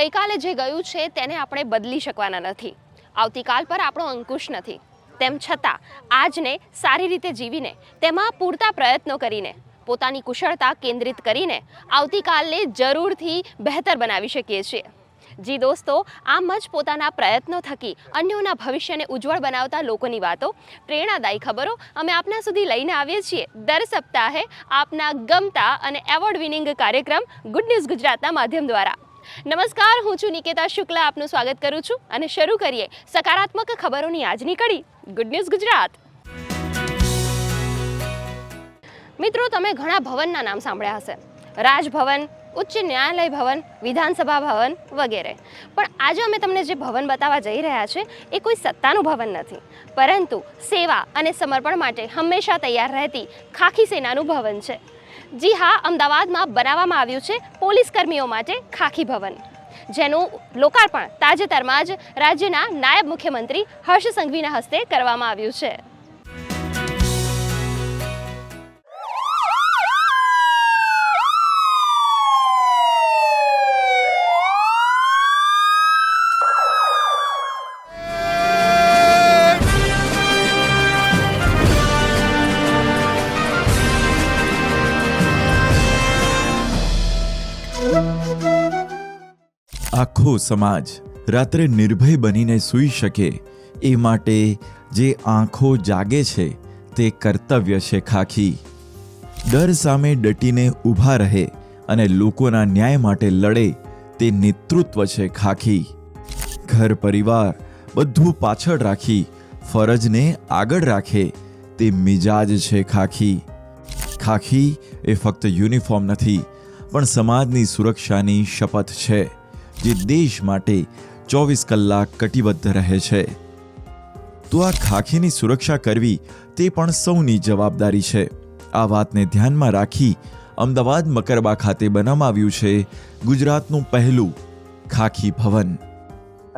ગઈકાલે જે ગયું છે તેને આપણે બદલી શકવાના નથી. આવતીકાલ પર આપણો અંકુશ નથી. તેમ છતાં, આજને સારી રીતે જીવીને, તેમાં પૂરતા પ્રયત્નો કરીને, પોતાની કુશળતા કેન્દ્રિત કરીને, આવતીકાલને જરૂરથી બહેતર બનાવી શકીએ છીએ. જી દોસ્તો, આમ જ પોતાના પ્રયત્નો થકી અન્યોના ભવિષ્યને ઉજ્જવળ બનાવતા લોકોની વાતો, પ્રેરણાદાયી ખબરો અમે આપના સુધી લઈને આવીએ છીએ. દર સપ્તાહે આપના ગમતા અને એવોર્ડ વિનિંગ કાર્યક્રમ ગુડ ન્યૂઝ ગુજરાતના માધ્યમ દ્વારા. નમસ્કાર, હું છું નિકેતા શુક્લા. આપનું સ્વાગત કરું છું અને શરૂ કરીએ સકારાત્મક ખબરોની આજની કડી. Good news Gujarat. મિત્રો, તમે ઘણા ભવનના નામ સાંભળ્યા હશે. રાજભવન, ઉચ્ચ ન્યાયાલય ભવન, વિધાનસભા ભવન વગેરે. પણ આજે અમે તમને જે ભવન બતાવવા જઈ રહ્યા છે, એ કોઈ સત્તાનું ભવન નથી. પરંતુ સેવા અને સમર્પણ માટે હંમેશા તૈયાર રહેતી ખાખી સેનાનું ભવન છે. જી હા, અમદાવાદમાં બનાવવામાં આવ્યું છે પોલીસ કર્મીઓ માટે ખાખી ભવન. જેનું લોકાર્પણ તાજેતરમાં જ રાજ્યના નાયબ મુખ્યમંત્રી હર્ષ સંઘવીના હસ્તે કરવામાં આવ્યું છે. આખો સમાજ રાત્રે નિર્ભય બનીને સૂઈ શકે એ માટે જે આંખો જાગે છે તે કર્તવ્ય છે ખાખી. ડર સામે ડટીને ઊભા રહે અને લોકોના ન્યાય માટે લડે તે નેતૃત્વ છે ખાખી. ઘર પરિવાર બધું પાછળ રાખી, ફરજને આગળ રાખે તે મિજાજ છે ખાખી. ખાખી એ ફક્ત યુનિફોર્મ નથી, પણ સમાજની સુરક્ષાની શપથ છે. જે દેશ માટે ચોવીસ કલાક કટિબદ્ધ રહે છે. તો આ ખાખીની સુરક્ષા કરવી તે પણ સૌની જવાબદારી છે. આ વાતને ધ્યાનમાં રાખી અમદાવાદ મકરબા ખાતે બનાવવામાં આવ્યું છે ગુજરાતનું પહેલું ખાખી ભવન.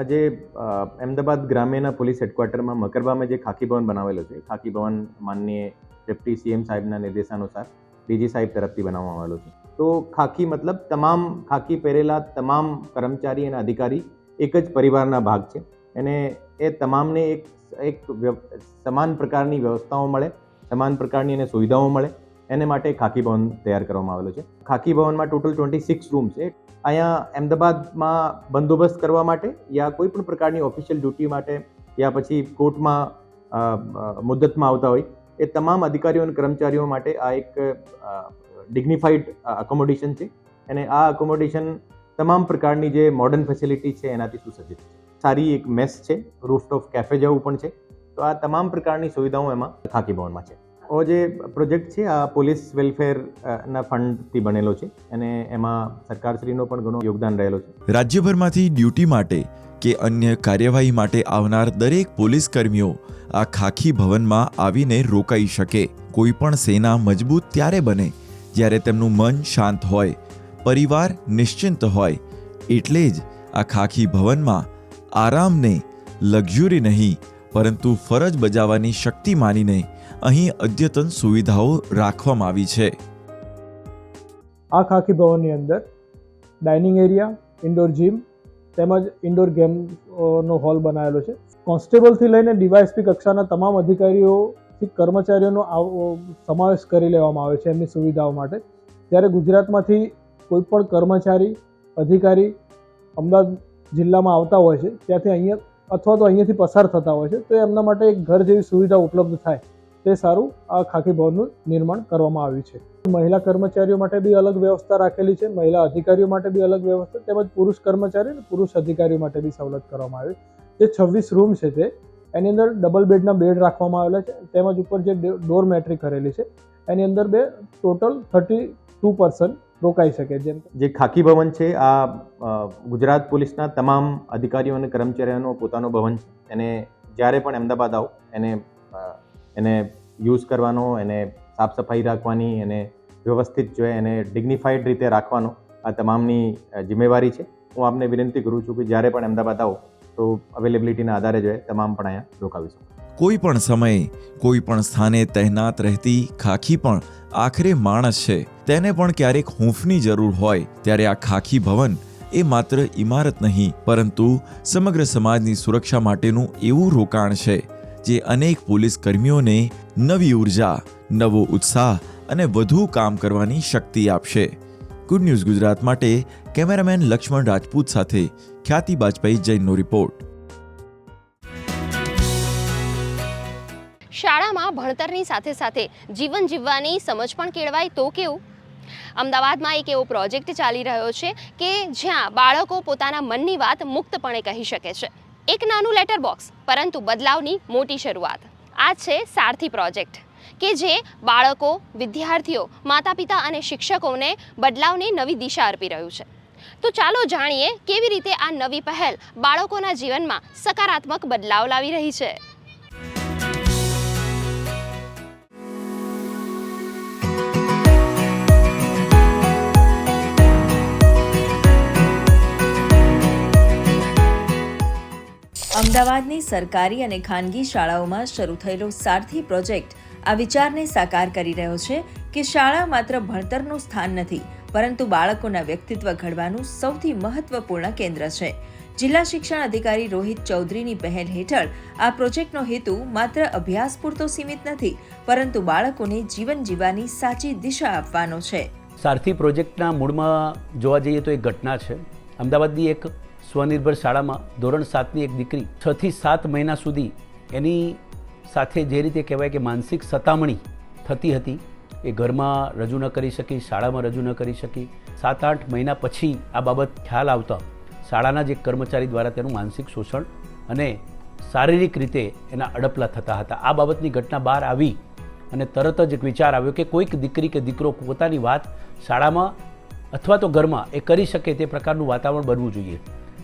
આજે અમદાવાદ ગ્રામ્યના પોલીસ હેડક્વાર્ટરમાં મકરબામાં જે ખાખી ભવન બનાવેલો છે ખાખી ભવન માનનીય ડેપ્ટી સીએમ સાહેબના નિર્દેશાનુસાર ડીજી સાહેબ તરફથી બનાવવામાં આવેલો છે. તો ખાકી મતલબ તમામ ખાકી પહેરેલા તમામ કર્મચારી અને અધિકારી એક જ પરિવારના ભાગ છે. અને એ તમામને એક એક સમાન પ્રકારની વ્યવસ્થાઓ મળે, સમાન પ્રકારની એને સુવિધાઓ મળે, એને માટે ખાકી ભવન તૈયાર કરવામાં આવેલો છે. ખાકી ભવનમાં ટોટલ ટ્વેન્ટી સિક્સ રૂમ છે. અહીંયા અમદાવાદમાં બંદોબસ્ત કરવા માટે યા કોઈ પણ પ્રકારની ઓફિશિયલ ડ્યુટી માટે યા પછી કોર્ટમાં મુદ્દતમાં આવતા હોય, એ તમામ અધિકારીઓ અને કર્મચારીઓ માટે આ એક ડિગ્નિફાઈડ અકોમોડેશન છે. અને આ અકોમોડેશન તમામ પ્રકારની જે મોડર્ન ફેસિલિટી છે, એનાથી સુસજ્જિત છે. સારી એક મેસ છે રૂફટોપ કેફે જેવું પણ છે. તો આ તમામ પ્રકારની સુવિધાઓ એમાં ખાકી ભવનમાં છે. ઓ જે પ્રોજેક્ટ છે, આ પોલીસ વેલફેરના ફંડથી બનેલો છે. અને એમાં સરકારશ્રીનો પણ ઘણો યોગદાન રહેલો છે. રાજ્યભરમાંથી ડ્યુટી માટે કે અન્ય કાર્યવાહી માટે આવનાર દરેક પોલીસ કર્મીઓ આ ખાખી ભવનમાં આવીને રોકાઈ શકે. કોઈ પણ સેના મજબૂત ત્યારે બને જ્યારે તેમનું મન શાંત હોય, પરિવાર નિશ્ચિંત હોય, એટલે જ આ ખાખી ભવનમાં આરામને લક્ઝરી નહીં, પરંતુ ફરજ બજાવવાની શક્તિ માનીને અહીં અદ્યતન સુવિધાઓ રાખવામાં આવી છે. આ ખાખી ભવનની અંદર ડાઇનિંગ એરિયા, ઇન્ડોર જીમ તેમજ ઇન્ડોર ગેમનો હોલ બનાવેલો છે. કોન્સ્ટેબલથી લઈને ડીવાયએસપી કક્ષાના તમામ અધિકારીઓથી કર્મચારીઓનો સમાવેશ કરી લેવામાં આવે છે એમની સુવિધાઓ માટે. જ્યારે ગુજરાતમાંથી કોઈ પણ કર્મચારી, અધિકારી અમદાવાદ જિલ્લામાં આવતા હોય છે, ત્યાંથી અહીંયા અથવા તો અહીંયાથી પસાર થતા હોય છે, તો એમના માટે એક ઘર જેવી સુવિધા ઉપલબ્ધ થાય, તે સારું આ ખાખી ભવનનું નિર્માણ કરવામાં આવ્યું છે. મહિલા કર્મચારીઓ માટે બી અલગ વ્યવસ્થા રાખેલી છે, મહિલા અધિકારીઓ માટે બી અલગ વ્યવસ્થા, તેમજ પુરુષ કર્મચારી અને પુરુષ અધિકારીઓ માટે બી સવલત કરવામાં આવી. જે છવ્વીસ રૂમ છે તે એની અંદર ડબલ બેડના બેડ રાખવામાં આવેલા છે. તેમજ ઉપર જે ડોર મેટ્રી કરેલી છે, એની અંદર બે ટોટલ થર્ટી ટુ પર્સન રોકાઈ શકે જેમ જે ખાકી ભવન છે, આ ગુજરાત પોલીસના તમામ અધિકારીઓ અને કર્મચારીઓનો પોતાનો ભવન છે. એને જ્યારે પણ અમદાવાદ આવો, એને એને યુઝ કરવાનો, એને સાફ સફાઈ રાખવાની, એને વ્યવસ્થિત જોઈએ એને ડિગ્નિફાઈડ રીતે રાખવાનો આ તમામની જિમ્મેવારી છે. હું આપને વિનંતી કરું છું કે જ્યારે પણ અમદાવાદ આવો તો અવેલેબિલિટીના આધારે જ તમામ પણ અહીંયા રોકાવીશું કોઈ પણ સમયે, કોઈ પણ સ્થાને તહેનાત રહેતી ખાખી પણ આખરે માણસ છે. તેને પણ ક્યારેક હૂંફની જરૂર હોય, ત્યારે આ ખાખી ભવન એ માત્ર ઇમારત નહીં, પરંતુ સમગ્ર સમાજની સુરક્ષા માટેનું એવું રોકાણ છે, જે અનેક પોલીસ કર્મીઓને નવી ઊર્જા, નવો ઉત્સાહ અને વધુ કામ કરવાની શક્તિ આપશે. ગુડ ન્યૂઝ ગુજરાત માટે કેમેરામેન લક્ષ્મણ રાજપૂત સાથે ખ્યાતિ બાજપાઈ જૈનનો રિપોર્ટ. શાળામાં ભણતરની સાથે સાથે જીવન જીવવાની સમજ પણ કેળવાય તો કેવું? અમદાવાદમાં એક એવો પ્રોજેક્ટ ચાલી રહ્યો છે કે જ્યાં બાળકો પોતાના મનની વાત મુક્તપણે કહી શકે છે. એક નાનું લેટર બોક્સ પરંતુ બદલાવની મોટી શરૂઆત. આ છે સારથી પ્રોજેક્ટ, કે જે બાળકો, વિદ્યાર્થીઓ માતા પિતા અને શિક્ષકોને બદલાવની નવી દિશા અર્પી રહ્યું છે. તો ચાલો જાણીએ કેવી રીતે આ નવી પહેલ બાળકોના જીવનમાં સકારાત્મક બદલાવ લાવી રહી છે. અમદાવાદની સરકારી અને ખાનગી શાળાઓમાં શરૂ થયેલો સારથી પ્રોજેક્ટ આ વિચારને સાકાર કરી રહ્યો છે કે શાળા માત્ર ભણતરનું સ્થાન નથી પરંતુ બાળકોના વ્યક્તિત્વ ઘડવાનું સૌથી મહત્વપૂર્ણ કેન્દ્ર છે. જિલ્લા શિક્ષણ અધિકારી રોહિત ચૌધરીની પહેલ હેઠળ આ પ્રોજેક્ટનો હેતુ માત્ર અભ્યાસ પૂરતો સીમિત નથી, પરંતુ બાળકોને જીવન જીવવાની સાચી દિશા આપવાનો છે. સારથી પ્રોજેક્ટના મૂળમાં જોવા જઈએ તો એક ઘટના છે. અમદાવાદની એક સ્વનિર્ભર શાળામાં ધોરણ સાતની એક દીકરી છ થી સાત મહિના સુધી એની સાથે જે રીતે કહેવાય કે માનસિક સતામણી થતી હતી એ ઘરમાં રજૂ ન કરી શકી, શાળામાં રજૂ ન કરી શકી. સાત આઠ મહિના પછી આ બાબત ખ્યાલ આવતા શાળાના જે કર્મચારી દ્વારા તેનું માનસિક શોષણ અને શારીરિક રીતે એના અડપલા થતા હતા. આ બાબતની ઘટના બહાર આવી અને તરત જ એક વિચાર આવ્યો કે કોઈક દીકરી કે દીકરો પોતાની વાત શાળામાં અથવા તો ઘરમાં એ કરી શકે તે પ્રકારનું વાતાવરણ બનવું જોઈએ.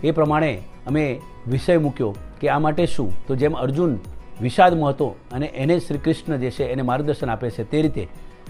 એ પ્રમાણે અમે વિષય મૂક્યો કે આ માટે શું? તો જેમ અર્જુન વિષાદમાં હતો અને એને શ્રી કૃષ્ણ જે છે એને માર્ગદર્શન આપે છે તે રીતે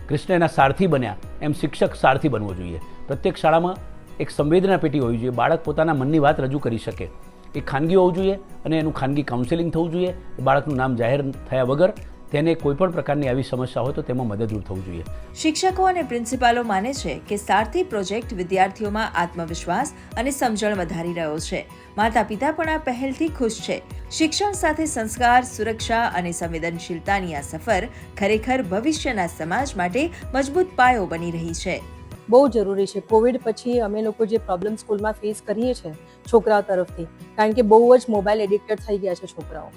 કૃષ્ણ એના સારથી બન્યા. એમ શિક્ષક સારથી બનવો જોઈએ. પ્રત્યેક શાળામાં એક સંવેદના પેટી હોવી જોઈએ. બાળક પોતાના મનની વાત રજૂ કરી શકે. એ ખાનગી હોવું જોઈએ અને એનું ખાનગી કાઉન્સેલિંગ થવું જોઈએ. બાળકનું નામ જાહેર થયા વગર તેને કોઈપણ પ્રકારની આવી સમસ્યા હોય તો તેમાં મદદરૂપ થવું જોઈએ. શિક્ષકો અને પ્રિન્સિપાલો માને છે કે સારથી પ્રોજેક્ટ વિદ્યાર્થીઓમાં આત્મવિશ્વાસ અને સમજણ વધારી રહ્યો છે. માતા પિતા પણ આ પહેલથી ખુશ છે. શિક્ષણ સાથે સંસ્કાર સુરક્ષા અને સંવેદનશીલતાની આ સફર ખરેખર ભવિષ્યના સમાજ માટે મજબૂત પાયો બની રહી છે. બહુ જરૂરી છે. કોવિડ પછી અમે લોકો જે પ્રોબ્લેમ સ્કૂલમાં ફેસ કરીએ છીએ છોકરાઓ તરફથી કારણ કે બહુ જ મોબાઈલ એડિક્ટેડ થઈ ગયા છે છોકરાઓ.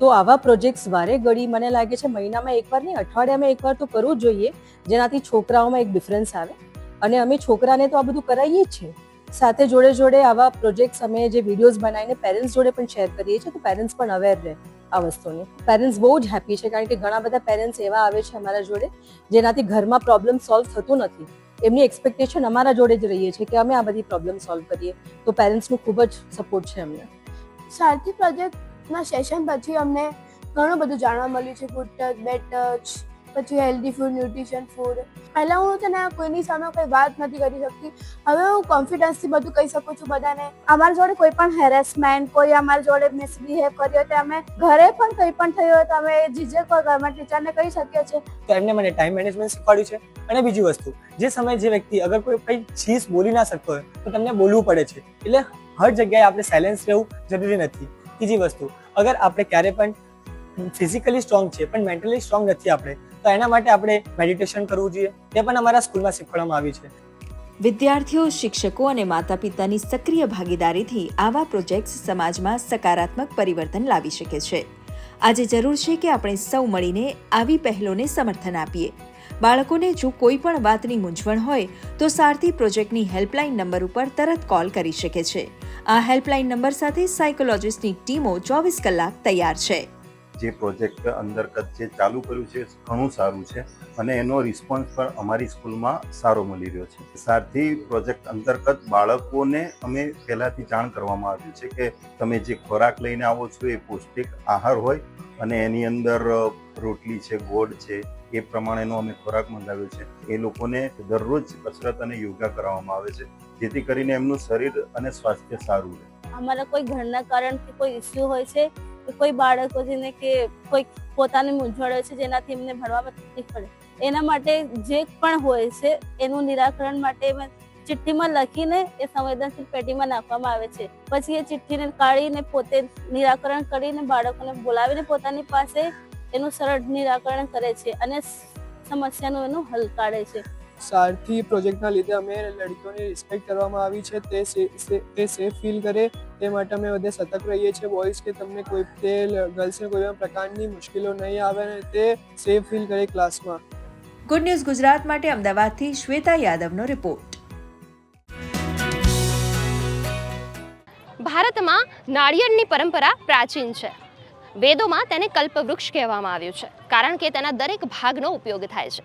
તો આવા પ્રોજેક્ટ્સ વારે ઘડી મને લાગે છે મહિનામાં એકવાર નહીં, અઠવાડિયામાં એકવાર તો કરવું જોઈએ. જેનાથી છોકરાઓમાં એક ડિફરન્સ આવે. અને અમે છોકરાને તો આ બધું કરાવીએ જ છીએ. સાથે જોડે જોડે આવા પ્રોજેક્ટ્સ અમે જે વિડીયોઝ બનાવીને પેરેન્ટ્સ જોડે પણ શેર કરીએ છીએ, તો પેરેન્ટ્સ પણ અવેર રહે આ વસ્તુની. પેરેન્ટ્સ બહુ જ હેપી છે, કારણ કે ઘણા બધા પેરેન્ટ્સ એવા આવે છે અમારા જોડે, જેનાથી ઘરમાં પ્રોબ્લેમ સોલ્વ થતું નથી. એમની એક્સપેક્ટેશન અમારા જોડે જ રહીએ છે કે અમે આ બધી પ્રોબ્લેમ સોલ્વ કરીએ. તો પેરેન્ટ્સનું ખૂબ જ સપોર્ટ છે અમને. સારથી પ્રોજેક્ટના સેશન પછી અમને ઘણું બધું જાણવા મળ્યું છે ગુડ ટચ બેડ ટચ પછી હેલ્ધી ફૂડ ન્યુટ્રિશન ફૂડ પહેલાં હું છે ને કોઈની સામે કોઈ વાત નથી કરી શકતી. હવે હું કોન્ફિડન્સથી બધું કહી શકું છું બધાને. અમારી જોડે કોઈ પણ હેરેસમેન્ટ કોઈ અમારી જોડે મિસબિહેવ કર્યો હોય તો અમે ઘરે પણ કંઈ પણ થયું હોય તો અમે જીજે કોઈ ઘરમાં ટીચરને કહી શકીએ છીએ. તો એમને મને ટાઈમ મેનેજમેન્ટ શીખવાડ્યું છે. અને બીજી વસ્તુ, જે સમયે જે વ્યક્તિ અગર કોઈ કંઈ ચીજ બોલી ના શકતો હોય તો તમને બોલવું પડે છે. એટલે હર જગ્યાએ આપણે સાયલેન્સ રહેવું જરૂરી નથી. ત્રીજી વસ્તુ. અગર આપણે ક્યારે પણ ફિઝિકલી સ્ટ્રોંગ છે પણ મેન્ટલી સ્ટ્રોંગ નથી આપણે, તો એના માટે આપણે મેડિટેશન કરવું જોઈએ. તે પણ અમારા સ્કૂલમાં શીખવાડવામાં આવી છે. વિદ્યાર્થીઓ, શિક્ષકો અને માતા પિતાની સક્રિય ભાગીદારીથી આવા પ્રોજેક્ટ્સ સમાજમાં સકારાત્મક પરિવર્તન લાવી શકે છે. આજે જરૂર છે કે આપણે સૌ મળીને આવી પહેલોને સમર્થન આપીએ. બાળકોને જો કોઈ પણ વાતની મૂંઝવણ હોય, તો સારથી પ્રોજેક્ટની હેલ્પલાઇન નંબર ઉપર તરત કોલ કરી શકે છે. આ હેલ્પલાઇન નંબર સાથે સાયકોલોજિસ્ટની ટીમો ચોવીસ કલાક તૈયાર છે. જે પ્રોજેક્ટ અંતર્ગત જે ચાલુ કર્યું છે, ઘણું સારું છે અને એનો રિસ્પોન્સ પણ અમારી સ્કૂલમાં સારો મળી રહ્યો છે. સારથી પ્રોજેક્ટ અંતર્ગત બાળકોને અમે પહેલાંથી જાણ કરવામાં આવ્યું છે કે તમે જે ખોરાક લઈને આવો છો એ પૌષ્ટિક આહાર હોય અને એની અંદર રોટલી છે, ગોળ છે એ પ્રમાણેનો અમે ખોરાક મંગાવ્યો છે. એ લોકોને દરરોજ કસરત અને યોગા કરાવવામાં આવે છે, જેથી કરીને એમનું શરીર અને સ્વાસ્થ્ય સારું રહે. અમારા કોઈ ઘરના કારણથી કોઈ ઇસ્યુ હોય છે, કે કોઈ બાળકો જેને કે કોઈ પોતાની મૂંઝવણ હોય છે, જેનાથી એમને ભણવામાં તકલીફ પડે. એના માટે જે પણ હોય છે, એનું નિરાકરણ માટે ચિઠ્ઠીમાં લખીને એ સંવેદનશીલ પેટીમાં નાખવામાં આવે છે. પછી એ ચિઠ્ઠીને કાઢીને પોતે નિરાકરણ કરીને બાળકોને બોલાવીને પોતાની પાસે એનું સરળ નિરાકરણ કરે છે અને સમસ્યાનું એનું હલ કાઢે છે. સારથી પ્રોજેક્ટના લીધે અમે લડકીઓની રિસ્પેક્ટ કરવામાં આવી છે તે સે- સે- તે સેફ ફીલ કરે તે માટે અમે બધે સતર્ક રહીએ છીએ બોયઝ કે તમને કોઈ તે ગર્લ્સને કોઈ પણ પ્રકારની મુશ્કેલીઓ નહીં આવે અને તે સેફ ફીલ કરે ક્લાસમાં ગુડ ન્યૂઝ ગુજરાત માટે અમદાવાદથી શ્વેતા યાદવનો રિપોર્ટ ભારતમાં નાળિયેરની પરંપરા પ્રાચીન છે. વેદોમાં તેને કલ્પવૃક્ષ કહેવામાં આવ્યું છે, કારણ કે તેના દરેક ભાગનો ઉપયોગ થાય છે.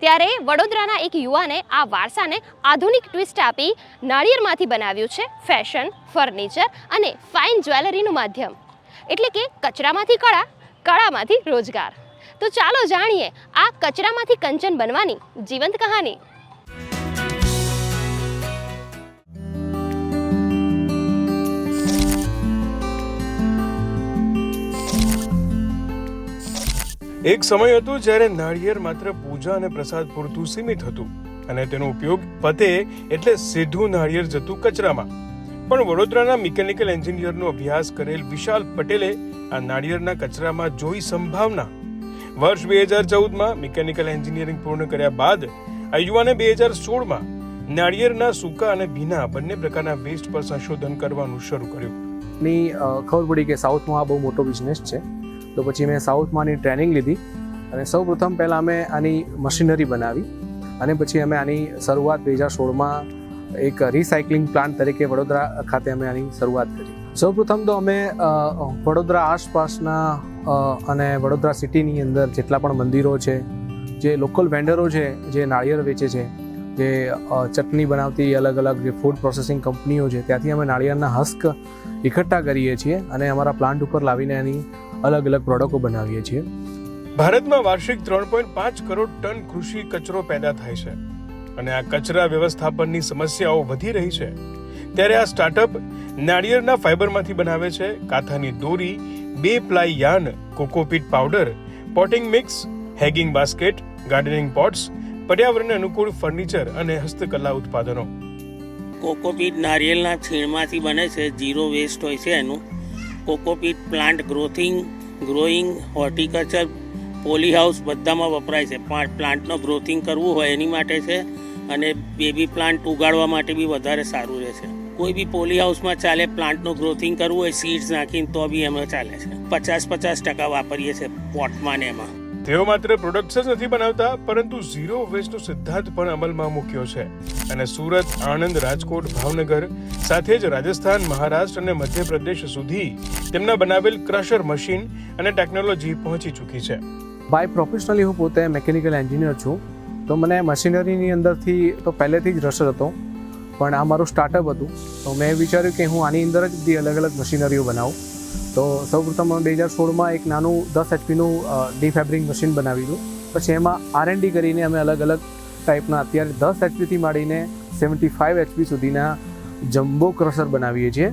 ત્યારે વડોદરાના એક યુવાને આ વારસાને આધુનિક ટ્વિસ્ટ આપી નાળિયેરમાંથી બનાવ્યું છે ફેશન, ફર્નિચર અને ફાઇન જ્વેલરીનું માધ્યમ. એટલે કે કચરામાંથી કળા, કળામાંથી રોજગાર. તો ચાલો જાણીએ આ કચરામાંથી કંચન બનવાની જીવંત કહાની. એક સમય હતો જ્યારે નાળિયેર માત્ર પૂજા અને પ્રસાદ પૂરતું સીમિત હતું અને તેનો ઉપયોગ પતે એટલે સીધું નાળિયેર જતું કચરામાં. પણ વડોદરાના મિકેનિકલ એન્જિનિયરનો અભ્યાસ કરેલ વિશાલ પટેલે આ નાળિયેરના કચરામાં જોઈ સંભાવના. વર્ષ બે હજાર ચૌદમાં મિકેનિકલ એન્જિનિયરિંગ પૂર્ણ કર્યા બાદ આ યુવાને બે હજાર સોળમાં નાળિયેરના સૂકા અને ભીના બંને પ્રકારના વેસ્ટ પર સંશોધન કરવાનું શરૂ કર્યું. ની ખબર પડી કે સાઉથમાં આ બહુ મોટો બિઝનેસ છે. તો પછી મેં સાઉથમાંની ટ્રેનિંગ લીધી અને સૌ પ્રથમ પહેલાં અમે આની મશીનરી બનાવી અને પછી અમે આની શરૂઆત બે હજાર સોળમાં એક રિસાયકલિંગ પ્લાન્ટ તરીકે વડોદરા ખાતે અમે આની શરૂઆત કરી. સૌ પ્રથમ તો અમે વડોદરા આસપાસના અને વડોદરા સિટીની અંદર જેટલા પણ મંદિરો છે, જે લોકલ વેન્ડરો છે, જે નાળિયેર વેચે છે, જે ચટણી બનાવતી અલગ અલગ જે ફૂડ પ્રોસેસિંગ કંપનીઓ છે, ત્યાંથી અમે નાળિયેરના હસ્ક એકઠા કરીએ છીએ અને અમારા પ્લાન્ટ ઉપર લાવીને એની અલગ અલગ પ્રોડક્ટો બનાવીએ છીએ. ભારતમાં વાર્ષિક ત્રણ પોઈન્ટ પાંચ કરોડ ટન કૃષિ કચરો પેદા થાય છે અને આ કચરા વ્યવસ્થાપનની સમસ્યાઓ વધી રહી છે. ત્યારે આ સ્ટાર્ટઅપ નાળિયેરના ફાઇબરમાંથી બનાવે છે કાથાની દોરી બે ply yarn cocopeat powder potting mix hanging basket gardening pots પર્યાવરણને અનુકૂળ ફર્નિચર અને હસ્તકલા ઉત્પાદનો. કોકોપીટ નારિયેળના છીણમાંથી બને છે ઝીરો વેસ્ટ હોય છે એનું. Cocopeat plant growthing, growing, horticulture poly house બધામાં વપરાય છે. પ્લાન્ટનો ગ્રોથિંગ કરવું હોય એની માટે છે અને બેબી પ્લાન્ટ ઉગાડવા માટે બી વધારે સારું રહે છે કોઈ બી પોલી હાઉસમાં ચાલે, પ્લાન્ટનું ગ્રોથિંગ કરવું હોય સીડ્સ નાખીને તો બી એમાં ચાલે છે. પચાસ પચાસ ટકા વાપરીએ છીએ પોટમાં ને એમાં. તેઓ માત્ર પ્રોડક્ટ્સ જ નથી બનાવતા, પરંતુ ઝીરો વેસ્ટનો સિદ્ધાંત પણ અમલમાં મૂક્યો છે. અને સુરત, આણંદ, રાજકોટ, ભાવનગર સાથે જ રાજસ્થાન, મહારાષ્ટ્ર અને મધ્યપ્રદેશ સુધી તેમના બનાવેલ ક્રશર મશીન અને ટેકનોલોજી પહોંચી ચૂકી છે. બાય પ્રોફેશનલી હું પોતે મેકેનિકલ એન્જિનિયર છું, તો મને મશીનરીની અંદરથી તો પહેલેથી જ રસ હતો. પણ આ મારું સ્ટાર્ટઅપ હતું, તો મેં વિચાર્યું કે હું આની અંદર જ બધી અલગ અલગ મશીનરીઓ બનાવું. તો સૌપ્રથમ બે હજાર સોળમાં એક નાનું દસ એચપીનું ડીફેબ્રિંગ મશીન બનાવ્યું. પછી એમાં આર ડી કરીને અમે અલગ અલગ ટાઈપના અત્યારે દસ એચપીથી માંડીને સેવન્ટી ફાઇવ એચપી સુધીના જમ્બો ક્રશર બનાવીએ છીએ,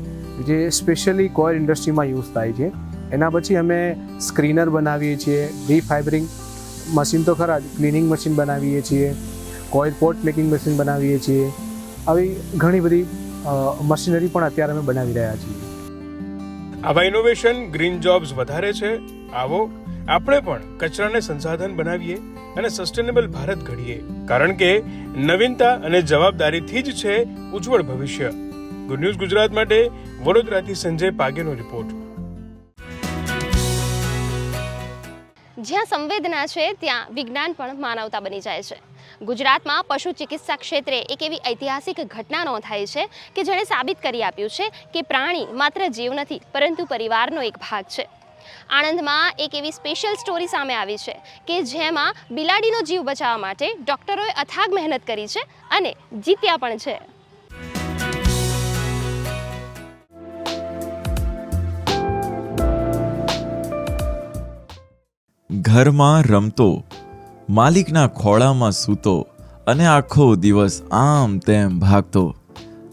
જે સ્પેશિયલી કોયર ઇન્ડસ્ટ્રીમાં યુઝ થાય છે. એના પછી અમે સ્ક્રીનર બનાવીએ છીએ, ડીફાઇબરિંગ મશીન તો ખરા જ, ક્લિનિંગ મશીન બનાવીએ છીએ કોઇલ પોટ મેકિંગ મશીન બનાવીએ છીએ. આવી ઘણી બધી મશીનરી પણ અત્યારે અમે બનાવી રહ્યા છીએ. આવા ઇનોવેશન ગ્રીન જોબ્સ વધારે છે? આવો, આપણે પણ કચરાને સંસાધન બનાવીએ અને સસ્ટેનેબલ ભારત ઘડીએ. કારણ કે નવીનતા અને જવાબદારીથી જ છે ઉજ્જવળ ભવિષ્ય. ગુડ ન્યૂઝ ગુજરાત માટે, વડોદરાથી સંજય પાગેનો રિપોર્ટ જ્યાં સંવેદના છે, ત્યાં વિજ્ઞાન પણ માનવતા બની જાય છે. ગુજરાતમાં પશુ ચિકિત્સા ક્ષેત્રે એક એવી ઐતિહાસિક ઘટના નોંધાઈ છે કે જેણે સાબિત કરી આપ્યું છે કે પ્રાણી માત્ર જીવ નથી, પરંતુ પરિવારનો એક ભાગ છે. આણંદમાં એક એવી સ્પેશિયલ સ્ટોરી સામે આવી છે કે જેમાં બિલાડીનો જીવ બચાવવા માટે ડૉક્ટરોએ અથાગ મહેનત કરી છે અને જીત્યા પણ છે. ઘરમાં રમતો માલિકના ખોળામાં સૂતો અને આખો દિવસ આમ તેમ ભાગતો.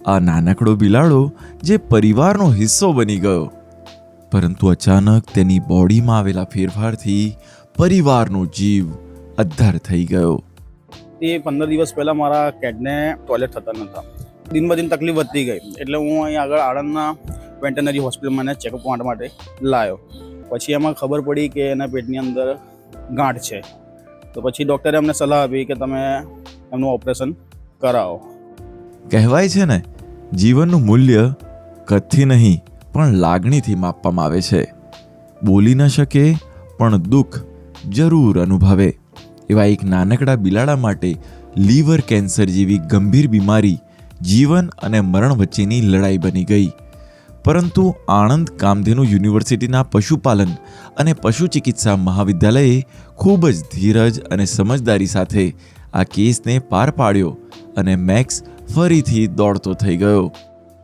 આ નાનકડો બિલાડો જે પરિવારનો હિસ્સો બની ગયો. પરંતુ અચાનક તેની બોડીમાં આવેલા ફેરફારથી પરિવારનો જીવ અદ્ધર થઈ ગયો. તે પંદર દિવસ પહેલાં મારા કેટને ટોયલેટ થતા નહોતા. દિન બ દિન તકલીફ વધતી ગઈ. એટલે હું અહીં આગળ આણંદના વેટનરી હોસ્પિટલમાં એને ચેકઅપ માટે લાવ્યો પછી એમાં ખબર પડી કે એના પેટની અંદર ગાંઠ છે. તો પછી ડૉક્ટરે અમને સલાહ આપી કે તમે એમનું ઓપરેશન કરાવો. કહેવાય છે ને, જીવનનું મૂલ્ય કદથી નહીં, પણ લાગણીથી માપવામાં આવે છે. બોલી ન શકે, પણ દુઃખ જરૂર અનુભવે. એવા એક નાનકડા બિલાડા માટે લીવર કેન્સર જેવી ગંભીર બીમારી જીવન અને મરણ વચ્ચેની લડાઈ બની ગઈ. પરંતુ આણંદ કામધેનુ યુનિવર્સિટીના પશુપાલન અને પશુ ચિકિત્સા મહાવિદ્યાલયે ખૂબ જ ધીરજ અને સમજદારી સાથે આ કેસને પાર પાડ્યો અને મેક્સ ફરીથી દોડતો થઈ ગયો.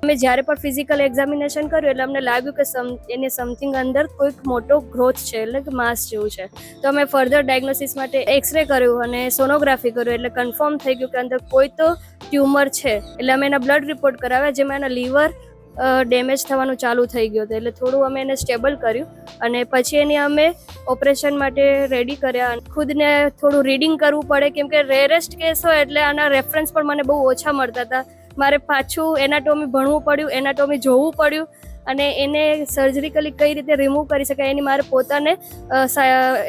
અમે જ્યારે પણ ફિઝિકલ એક્ઝામિનેશન કર્યું એટલે અમને લાગ્યું કે સમ, એને સમથિંગ અંદર કોઈક મોટો ગ્રોથ છે, એટલે કે માસ જેવું છે. તો અમે ફર્ધર ડાયગ્નોસિસ માટે એક્સરે કર્યું અને સોનોગ્રાફી કર્યું એટલે કન્ફર્મ થઈ ગયું કે અંદર કોઈ તો ટ્યુમર છે. એટલે અમે એના બ્લડ રિપોર્ટ કરાવ્યા, જેમાં એના લીવર ડેમેજ થવાનું ચાલુ થઈ ગયું હતું. એટલે થોડું અમે એને સ્ટેબલ કર્યું અને પછી એની અમે ઓપરેશન માટે રેડી કર્યા. ખુદને થોડું રીડિંગ કરવું પડે, કેમ કે રેરેસ્ટ કેસ હોય એટલે આના રેફરન્સ પણ મને બહુ ઓછા મળતા હતા. મારે પાછું એનાટોમી ભણવું પડ્યું એનાટોમી જોવું પડ્યું અને એને સર્જરીકલી કઈ રીતે રિમૂવ કરી શકાય એની મારે પોતાને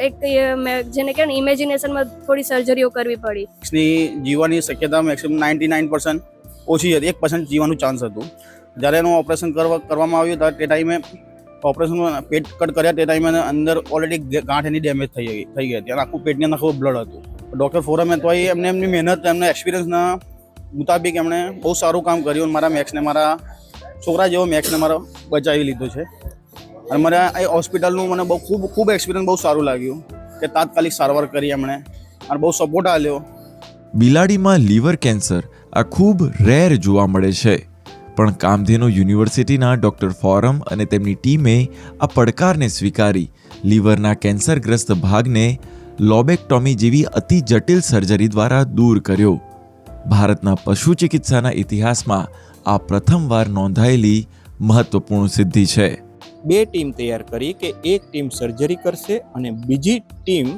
એક જેને કહેવાય ઇમેજિનેશનમાં થોડી સર્જરીઓ કરવી પડી. જીવવાની શક્યતા મેક્સિમમ નાઇન્ટી નાઇન પર્સન્ટ ઓછી હતી, એક પર્સન્ટ જીવવાનું ચાન્સ હતું. જ્યારે એનું ઓપરેશન કરવા કરવામાં આવ્યું ત્યારે તે ટાઈમે ઓપરેશન પેટ કટ કર્યા, તે ટાઈમે અંદર ઓલરેડી ગાંઠ એની ડેમેજ થઈ ગઈ થઈ ગઈ હતી. આખું પેટની અંદર ખૂબ બ્લડ હતું. ડૉક્ટર ફોરમે તો એમને, એમની મહેનત, એમના એક્સપિરિયન્સના મુતાબિક એમણે બહુ સારું કામ કર્યું અને મારા મેક્સને મારા છોકરા જેવો મેક્સને મારો બચાવી લીધો છે. અને મને એ હોસ્પિટલનું મને બહુ ખૂબ ખૂબ એક્સપિરિયન્સ બહુ સારું લાગ્યું કે તાત્કાલિક સારવાર કરી એમણે અને બહુ સપોર્ટ આપ્યો. બિલાડીમાં લીવર કેન્સર આ ખૂબ રેર જોવા મળે છે. પણ કામધેનુ યુનિવર્સિટીના ડોક્ટર ફોરમ અને તેમની ટીમે આ પડકારને સ્વીકારી. લીવરના કેન્સરગ્રસ્ત ભાગને લોબેક્ટોમી જેવી અતિ જટિલ સર્જરી દ્વારા દૂર કર્યો. ભારતના પશુ ચિકિત્સાના ઇતિહાસમાં આ પ્રથમવાર નોંધાયેલી મહત્વપૂર્ણ સિદ્ધિ છે. બે ટીમ તૈયાર કરી કે એક ટીમ સર્જરી કરશે અને બીજી ટીમ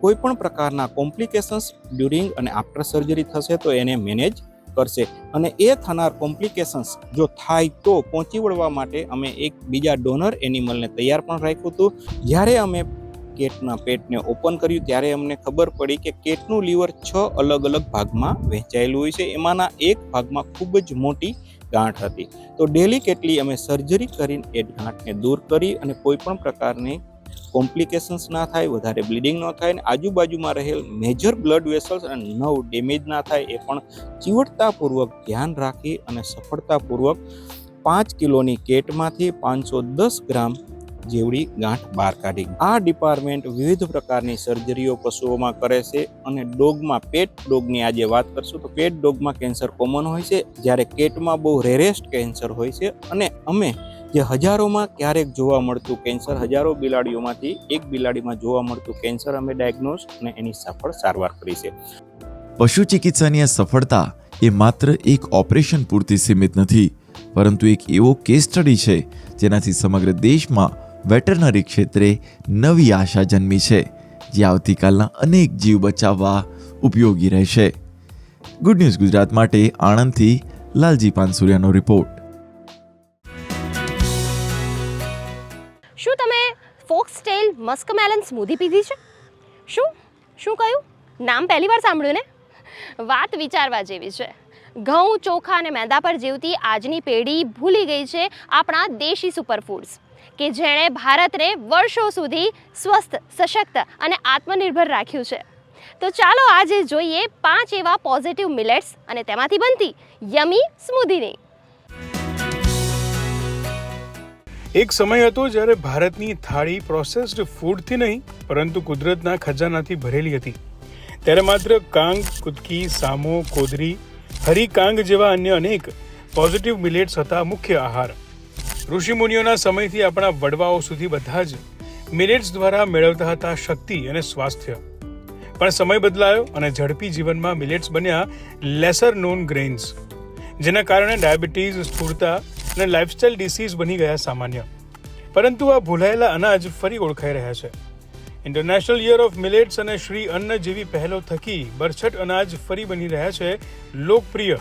કોઈ પણ પ્રકારના કોમ્પ્લિકેશન્સ ડ્યુરિંગ અને આફ્ટર સર્જરી થશે તો એને મેનેજ કરશે. અને એ થનાર કોમ્પ્લિકેશન્સ જો થાય તો પહોંચી વળવા માટે અમે એક બીજા ડોનર એનિમલને તૈયાર પણ રાખ્યું હતું. જ્યારે અમે કેટના પેટને ઓપન કર્યું, ત્યારે અમને ખબર પડી કે કેટનું લીવર છ અલગ અલગ ભાગમાં વહેંચાયેલું હોય છે. એમાંના એક ભાગમાં ખૂબ જ મોટી ગાંઠ હતી. તો ડેલી કેટલી અમે સર્જરી કરીને એ ગાંઠને દૂર કરી અને કોઈ પણ પ્રકારની કોમ્પ્લિકેશન્સ ના થાય, વધારે બ્લીડિંગ ન થાય અને આજુબાજુમાં રહેલ મેજર બ્લડ વેસલ્સ અને નવ ડેમેજ ના થાય એ પણ ચીવટતાપૂર્વક ધ્યાન રાખી અને સફળતાપૂર્વક પાંચ કિલોની કેટમાંથી પાંચસો દસ ગ્રામ જેવડી ગાંઠ બહાર કાઢી. આ ડિપાર્ટમેન્ટ વિવિધ પ્રકારની સર્જરીઓ પશુઓમાં કરે છે અને ડોગમાં પેટ ડોગની આજે વાત કરશું તો પેટ ડોગમાં કેન્સર કોમન હોય છે, જ્યારે કેટમાં બહુ રેરેસ્ટ કેન્સર હોય છે અને અમે જે હજારોમાં ક્યારેક જોવા મળતું કેન્સર, હજારો બિલાડીઓમાંથી એક બિલાડીમાં જોવા મળતું કેન્સર અમે ડાયગ્નોઝ અને એની સફળ સારવાર કરી છે. પશુ ચિકિત્સાની આ સફળતા એ માત્ર એક ઓપરેશન પૂરતી સીમિત નથી, પરંતુ એક એવો કેસ સ્ટડી છે જેનાથી સમગ્ર દેશમાં વેટરનરી ક્ષેત્રે નવી આશા જન્મી છે, જે આવતીકાલના અનેક જીવ બચાવવા ઉપયોગી રહેશે. ગુડ ન્યૂઝ ગુજરાત માટે આણંદથી લાલજી પાનસુરિયાનો રિપોર્ટ શું તમે ફોક્સટેલ મસ્કમેલન સ્મૂધી પીધી છે? શું? શું કહ્યું? નામ પહેલી વાર સાંભળ્યું ને? વાત વિચારવા જેવી છે. ઘઉં, ચોખા અને મેંદા પર જીવતી આજની પેઢી ભૂલી ગઈ છે આપણા દેશી સુપરફૂડ્સ કે જેણે ભારતને વર્ષો સુધી સ્વસ્થ, સશક્ત અને આત્મનિર્ભર રાખ્યું છે. તો ચાલો આજે જોઈએ પાંચ એવા પોઝિટિવ મિલેટ્સ અને તેમાંથી બનતી યમી સ્મૂધીની એક સમય હતો જ્યારે ભારતની થાળી પ્રોસેસ્ડ ફૂડથી નહીં, પરંતુ કુદરતના ખજાનાથી ભરેલી હતી. ત્યારે માત્ર કાંગ, કુદકી, સામો, કોદરી, હરી કાંગ જેવા અન્ય અનેક પોઝિટિવ મિલેટ્સ હતા મુખ્ય આહાર. ઋષિમુનિઓના સમયથી આપણા વડવાઓ સુધી બધા જ મિલેટ્સ દ્વારા મેળવતા હતા શક્તિ અને સ્વાસ્થ્ય. પણ સમય બદલાયો અને ઝડપી જીવનમાં મિલેટ્સ બન્યા લેસર નોન ગ્રેન્સ જેના કારણે ડાયાબિટીસ, સ્થૂળતા અને લાઇફસ્ટાઇલ ડિસીઝ બની ગયા સામાન્ય. પરંતુ આ ભૂલાયેલા અનાજ ફરી ઓળખાઈ રહ્યા છે. ઇન્ટરનેશનલ યર ઓફ મિલેટ્સ અને શ્રી અન્ન જેવી પહેલો થકી બરછટ અનાજ ફરી બની રહ્યા છે લોકપ્રિય.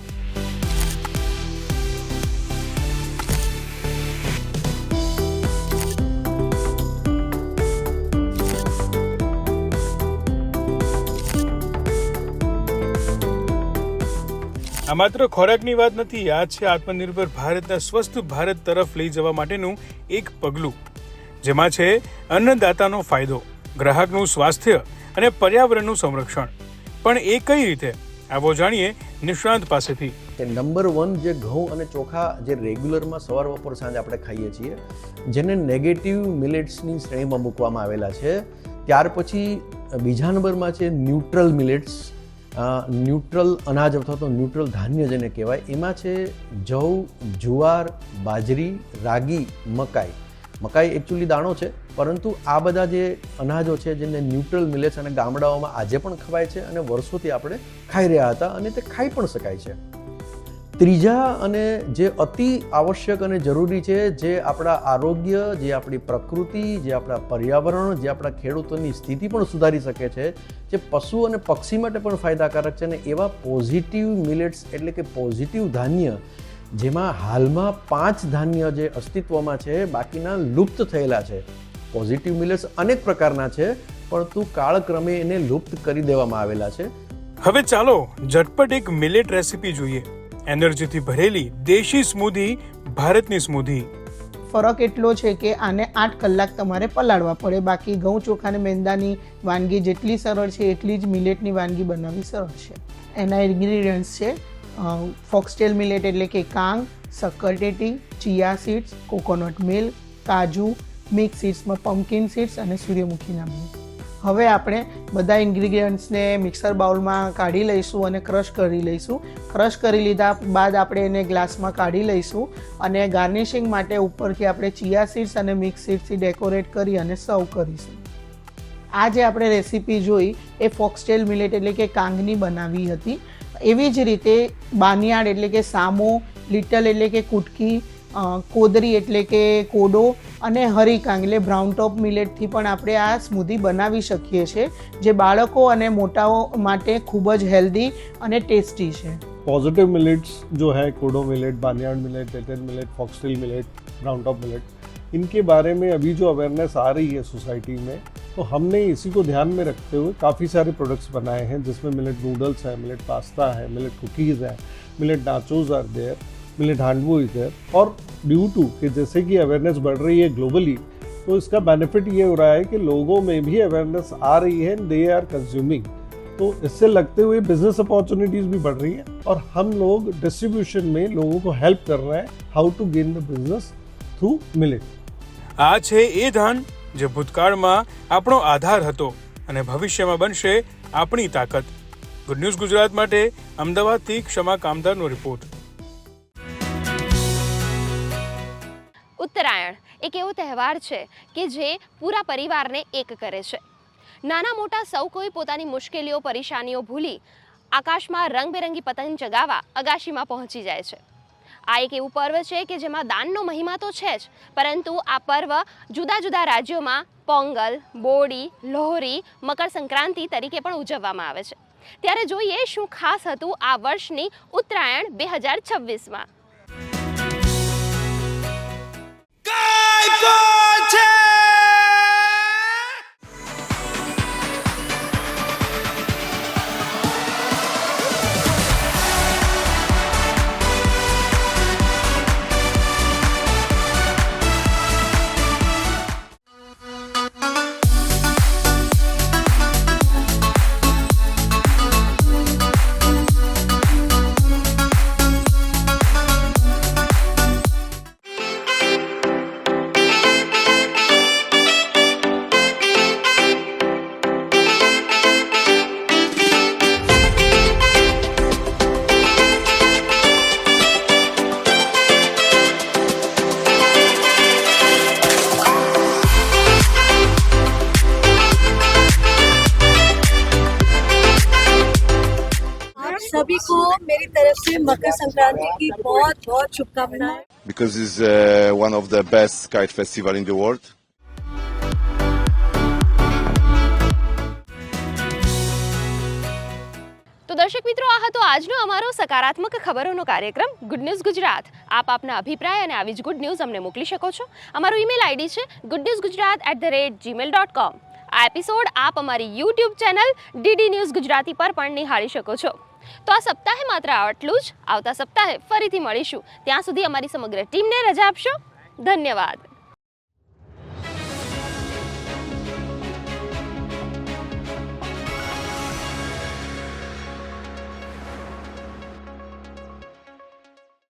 આ માત્ર ખોરાકની વાત નથી, આ છે આત્મનિર્ભર ભારતના સ્વસ્થ ભારત તરફ લઈ જવા માટેનું એક પગલું, જેમાં છે અન્નદાતાનો ફાયદો, ગ્રાહકનું સ્વાસ્થ્ય અને પર્યાવરણનું સંરક્ષણ. પણ એ કઈ રીતે? આવો જાણીએ નિષ્ણાંત પાસેથી. કે નંબર વન જે ઘઉં અને ચોખા જે રેગ્યુલરમાં સવાર બપોર સાંજ આપણે ખાઈએ છીએ, જેને નેગેટિવ મિલેટ્સની શ્રેણીમાં મૂકવામાં આવેલા છે, ત્યાર પછી બીજા નંબરમાં છે ન્યુટ્રલ મિલેટ્સ ન્યુટ્રલ અનાજ અથવા તો ન્યુટ્રલ ધાન્ય જેને કહેવાય, એમાં છે જવ, જુવાર, બાજરી, રાગી, મકાઈ. મકાઈ એકચ્યુઅલી દાણો છે, પરંતુ આ બધા જે અનાજો છે જેને ન્યુટ્રલ છે અને ગામડાઓમાં આજે પણ ખવાય છે અને વર્ષોથી આપણે ખાઈ રહ્યા હતા અને તે ખાઈ પણ શકાય છે. ત્રીજા અને જે અતિ આવશ્યક અને જરૂરી છે, જે આપણા આરોગ્ય, જે આપણી પ્રકૃતિ, જે આપણા પર્યાવરણ, જે આપણા ખેડૂતોની સ્થિતિ પણ સુધારી શકે છે, જે પશુ અને પક્ષી માટે પણ ફાયદાકારક છે અને એવા પોઝિટિવ મિલેટ્સ એટલે કે પોઝિટિવ ધાન્ય, જેમાં હાલમાં પાંચ ધાન્ય જે અસ્તિત્વમાં છે, બાકીના લુપ્ત થયેલા છે. પોઝિટિવ મિલેટ્સ અનેક પ્રકારના છે, પરંતુ કાળક્રમે એને લુપ્ત કરી દેવામાં આવેલા છે. હવે ચાલો ઝટપટ એક મિલેટ રેસીપી જોઈએ. એનર્જીથી ભરેલી દેશી સ્મૂધી, ભારતની સ્મૂધી. ફરક એટલો છે કે આને આઠ કલાક તમારે પલાળવા પડે. બાકી ઘઉં ચોખા અને મેંદાની વાનગી જેટલી સરળ છે, એટલી જ મિલેટની વાનગી બનાવવી સરળ છે. એના ઇન્ગ્રીડિયન્ટ્સ છે ફોક્સટેલ મિલેટ એટલે કે કાંગ શક્કરટેટી ચિયા સીડ્સ કોકોનટ મિલ્ક કાજુ મિક્સ સીડ્સમાં પમ્પકિન સીડ્સ અને સૂર્યમુખીના મિલ્ક હવે આપણે બધા ઇન્ગ્રીડિયન્ટ્સને મિક્સર બાઉલમાં કાઢી લઈશું અને ક્રશ કરી લઈશું. ક્રશ કરી લીધા બાદ આપણે એને ગ્લાસમાં કાઢી લઈશું અને ગાર્નિશિંગ માટે ઉપરથી આપણે ચિયા સીડ્સ અને મિક્સ સીડ્સથી ડેકોરેટ કરી અને સર્વ કરીશું. આ જે આપણે રેસીપી જોઈ એ ફોક્સટેલ મિલેટ એટલે કે કાંગની બનાવી હતી. એવી જ રીતે બાનિયાડ એટલે કે સામો લિટલ એટલે કે કુટકી કોદરી એટલે કે કોડો અને હરીકાંગ એટલે બ્રાઉન ટોપ મિલેટથી પણ આપણે આ સ્મૂધી બનાવી શકીએ છીએ જે બાળકો અને મોટાઓ માટે ખૂબ જ હેલ્ધી અને ટેસ્ટી છે पॉजिटिव मिलेट्स जो है kodo millet barnyard millet टेटेड millet foxtail millet brown top millet इनके बारे में अभी जो अवेयरनेस आ रही है सोसाइटी में तो हमने इसी को ध्यान में रखते हुए काफ़ी सारे प्रोडक्ट्स बनाए हैं जिसमें मिलेट नूडल्स है मिलेट पास्ता है मिलेट कुकीज़ है millet nachos are there millet handvo is there और ड्यू टू कि जैसे कि अवेयरनेस बढ़ रही है ग्लोबली तो इसका बेनिफिट ये हो रहा है कि लोगों में भी अवेयरनेस आ रही है दे आर कंज्यूमिंग तो इससे लगते हुए बिजनेस अपॉर्चुनिटीज भी बढ़ रही हैं और हम लोग डिस्ट्रीब्यूशन में लोगों को हेल्प कर रहे हैं how to gain the business through millet આ છે એ ધાન જે ભૂતકાળમાં આપણો આધાર હતો અને ભવિષ્યમાં બનશે આપણી તાકાત ગુડ ન્યૂઝ ગુજરાત માટે અમદાવાદથી ક્ષમા કામદારનો રિપોર્ટ એક એવો તહેવાર છે કે જે પૂરા પરિવારને એક કરે છે. નાના મોટા સૌ કોઈ પોતાની મુશ્કેલીઓ, પરેશાનીઓ ભૂલી આકાશમાં રંગબેરંગી પતંગ ચગાવવા અગાશીમાં પહોંચી જાય છે. આ એક એવું પર્વ છે કે જેમાં દાનનો મહિમા તો છે જ, પરંતુ આ પર્વ જુદા જુદા રાજ્યોમાં પોંગલ, બોડી, લોહરી મકર સંક્રાંતિ તરીકે પણ ઉજવવામાં આવે છે. ત્યારે જોઈએ શું ખાસ હતું આ વર્ષની ઉત્તરાયણ બે હજાર છવ્વીસમાં. Michael! सभी को मेरी तरफ से मकर संक्रांति की बहुत बहुत शुभकामनाएं। Because it's uh, one of the best kite festival in the તો દર્શક મિત્રો આ હતો આજનો અમારો સકારાત્મક ખબરોનો કાર્યક્રમ ગુડ ન્યૂઝ ગુજરાત આપ આપના અભિપ્રાય અને આવી જ ગુડ ન્યૂઝ અમને મોકલી શકો છો અમારું ઈમેલ આઈડી છે good news Gujarat at the rate Gmail dot com આ એપિસોડ આપ અમારી YouTube channel DD news Gujarati પર પણ નિહાળી શકો છો તો આ સપ્તાહે માત્ર આટલું જ. આવતા સપ્તાહે ફરીથી મળીશું. ત્યાં સુધી અમારી સમગ્ર ટીમને રજા આપશો. ધન્યવાદ.